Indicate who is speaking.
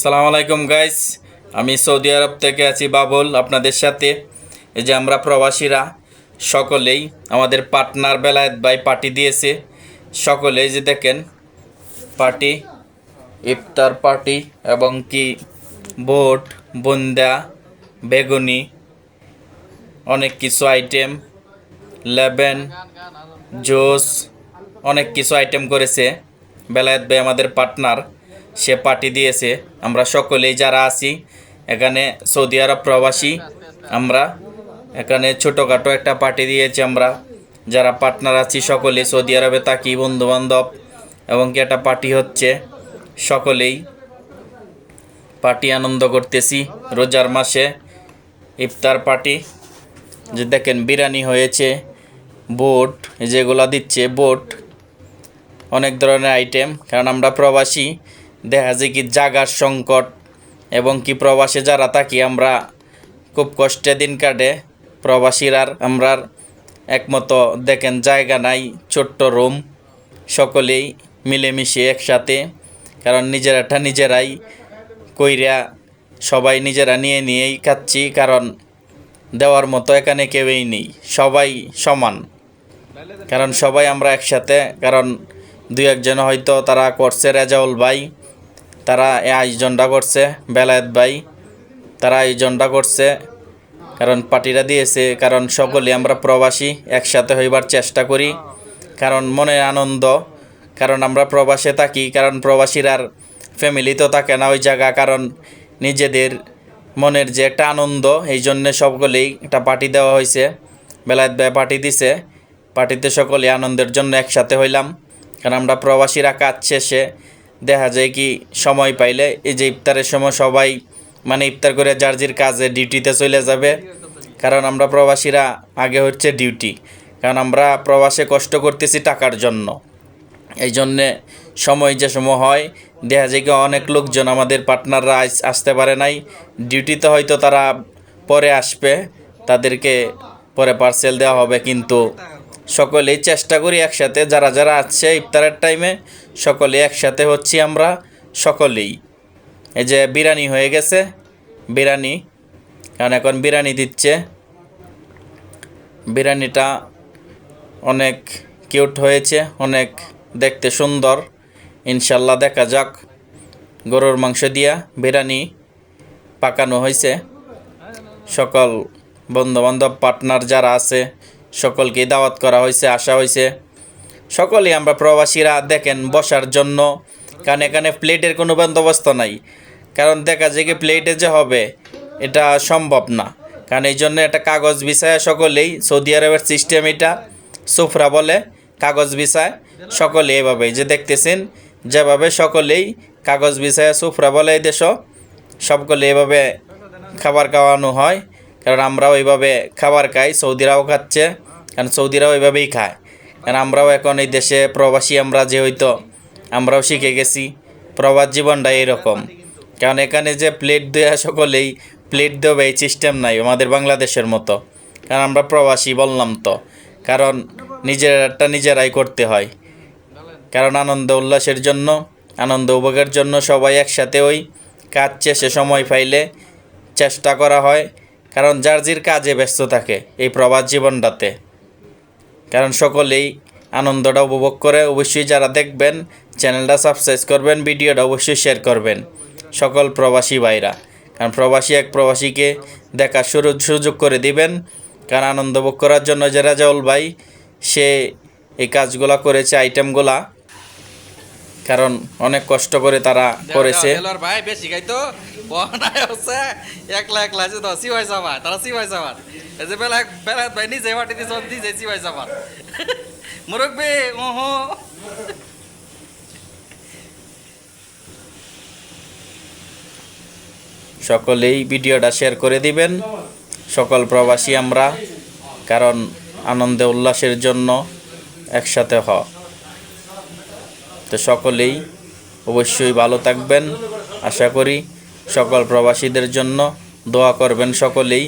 Speaker 1: সালাম আলাইকুম গাইস আমি সৌদি আরব থেকে আছি বাবুল আপনাদের সাথে। এই যে আমরা প্রবাসীরা, সকলেই আমাদের পার্টনার বেলায়েত ভাই পার্টি দিয়েছে। সকলেই যে দেখেন পার্টি ইফতার পার্টি এবং কি বোট বুন্দা, বেগুনি, অনেক কিছু আইটেম লেবেন, জুস, অনেক কিছু আইটেম করেছে। বেলায়েত ভাই আমাদের পার্টনার সে পার্টি দিয়েছে। আমরা সকলেই যারা আছি, এখানে সৌদি আরব প্রবাসী, আমরা এখানে ছোটোখাটো একটা পার্টি দিয়েছি আমরা। যারা পার্টনার আছি সকলে সৌদি আরবে থাকি বন্ধু বান্ধব এবং কি একটা পার্টি হচ্ছে, সকলেই পার্টি আনন্দ করতেছি। রোজার মাসে ইফতার পার্টি, যে দেখেন বিরিয়ানি হয়েছে, বোট যেগুলো দিচ্ছে, বোট, অনেক ধরনের আইটেম কারণ আমরা প্রবাসী দেখা যায় কি জাগার সংকট এবং কি প্রবাসে যারা থাকি আমরা, খুব কষ্টে দিন কাটে। প্রবাসীর আর আমরা একমতো দেখেন জায়গা নাই, ছোট্ট রুম, সকলেই মিলেমিশে একসাথে, কারণ নিজেরাটা নিজেরাই কইরা সবাই নিজেরা নিয়ে নিয়েই খাচ্ছি, কারণ দেওয়ার মতো এখানে কেউই নেই, সবাই সমান। কারণ সবাই আমরা একসাথে, কারণ দুই একজন হয়তো তারা করছে রেজাউল ভাই তারা এই আয়োজনটা করছে, বেলায়েত ভাই, তারা আয়োজনটা করছে, কারণ পার্টিটা দিয়েছে, কারণ সকলে আমরা প্রবাসী, একসাথে হইবার চেষ্টা করি, কারণ মনে আনন্দ, কারণ আমরা প্রবাসে থাকি, কারণ প্রবাসীর আর ফ্যামিলি তো থাকে না ওই জায়গা, কারণ নিজেদের মনের যে একটা আনন্দ, এই জন্যে সকলেই একটা পার্টি দেওয়া হয়েছে বেলায়েত ভাই পার্টি দিছে পার্টিতে সকলে আনন্দের জন্য একসাথে হইলাম, কারণ আমরা প্রবাসীরা কাজ শেষে দেখা যায় কি, সময় পাইলে এই যে ইফতারের সময় সবাই মানে ইফতার করে যার যার কাজে ডিউটিতে চলে যাবে। কারণ আমরা প্রবাসীরা আগে হচ্ছে ডিউটি কারণ আমরা প্রবাসে কষ্ট করতেছি টাকার জন্য। এই জন্যে সময় যে সময় হয়, দেখা যায় কি অনেক লোকজন আমাদের পার্টনাররা আস- আসতে পারে নাই। ডিউটিতে হয়তো তারা পরে আসবে, তাদেরকে পরে পার্সেল দেওয়া হবে, কিন্তু সকলেই চেষ্টা করি একসাথে, যারা যারা আছে ইফতারের টাইমে সকলে একসাথে হচ্ছি আমরা, সকলেই। এই যে বিরিয়ানি হয়ে গেছে, বিরিয়ানি। কারণ এখন বিরিয়ানি দিচ্ছে। বিরিয়ানিটা অনেক কিউট হয়েছে, অনেক দেখতে সুন্দর। ইনশাল্লাহ দেখা যাক। গরুর মাংস দিয়া বিরিয়ানি পাকানো হয়েছে। সকল বন্ধুবান্ধব পার্টনার যারা আছে সকলকে দাওয়াত করা হয়েছে, আসা হয়েছে। সকলেই আমরা প্রবাসীরা দেখেন বসার জন্য কারণ এখানে প্লেটের কোনো বন্দোবস্ত নাই। কারণ দেখা যায় কি প্লেটে যে হবে, এটা সম্ভব না। কারণ এই জন্য একটা কাগজ বিছায় সকলেই, সৌদি আরবের সিস্টেম এটা, সুফরা বলে, কাগজ বিছায় সকলে এভাবে যে দেখতেছেন, যেভাবে সকলেই কাগজ বিছায় সুফরা বলে এই দেশ সকলে এভাবে খাবার খাওয়ানো হয়। কারণ আমরাও এইভাবে খাবার খাই, সৌদিরাও খাচ্ছে, কারণ সৌদিরাও এইভাবেই খায়। কারণ আমরাও এখন এই দেশে প্রবাসী, আমরা যে হয়তো আমরাও শিখে গেছি, প্রবাস জীবনটা এইরকম। কারণ এখানে যে প্লেট দেওয়া সকলেই প্লেট দেবে এই সিস্টেম নাই, আমাদের বাংলাদেশের মতো। কারণ আমরা প্রবাসী বললাম তো, কারণ নিজেরটা নিজেরাই করতে হয়। কারণ আনন্দ উল্লাসের জন্য, আনন্দ উপভোগের জন্য সবাই একসাথে ওই কাজ শেষে সময় পাইলে চেষ্টা করা হয়। কারণ যার যার কাজে ব্যস্ত থাকে এই প্রবাস জীবনটাতে। কারণ সকলেই আনন্দটা উপভোগ করে অবশ্যই যারা দেখবেন চ্যানেলটা সাবস্ক্রাইব করবেন ভিডিওটা অবশ্যই শেয়ার করবেন। সকল প্রবাসী ভাইরা। কারণ প্রবাসী এক প্রবাসীকে দেখার শুরু সুযোগ করে দিবেন। কারণ আনন্দ ভোগ করার জন্য যে রাজাউল ভাই সে এই কাজগুলা করেছে আইটেমগুলা কারণ অনেক কষ্ট করে তারা করেছে।
Speaker 2: ভাই বেশি খাই একলা একলা সাবার এই ভাই
Speaker 1: সকলেই ভিডিওটা শেয়ার করে দিবেন। সকল প্রবাসী আমরা, কারণ আনন্দে উল্লাসের জন্য একসাথে হ। তো সকলেই অবশ্যই ভালো থাকবেন। আশা করি সকল প্রবাসীদের জন্য দোয়া করবেন সকলেই।